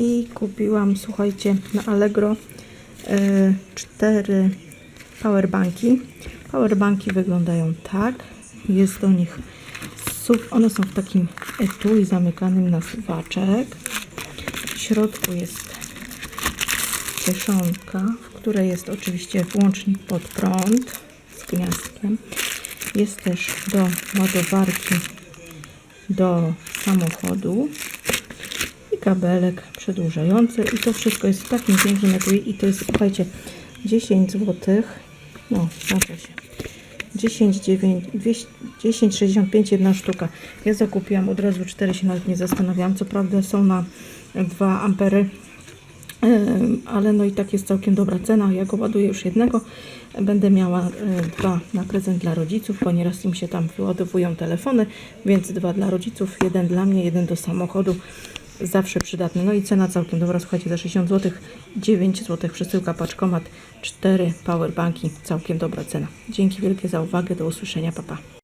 I kupiłam, słuchajcie, na Allegro e, cztery powerbanki. Powerbanki wyglądają tak. Jest do nich. One są w takim etui zamykanym na suwaczek. W środku jest kieszonka, w której jest oczywiście włącznik pod prąd z gniazdkiem. Jest też do ładowarki do samochodu kabelek przedłużający i to wszystko jest w takim pięknym etui i to jest, słuchajcie, 10 zł, no, znaczy się, 10, 9, 200, 10, 65 jedna sztuka. Ja zakupiłam od razu 4, się nawet nie zastanawiałam, co prawda są na 2 ampery, ale no i tak jest całkiem dobra cena. Ja go ładuję już jednego. Będę miała e, dwa na prezent dla rodziców, bo nieraz im się tam wyładowują telefony, więc dwa dla rodziców, jeden dla mnie, jeden do samochodu. Zawsze przydatny. No i cena całkiem dobra, słuchajcie, za 60 zł, 9 zł przesyłka, paczkomat, 4 powerbanki, całkiem dobra cena. Dzięki wielkie za uwagę, do usłyszenia, papa. Pa.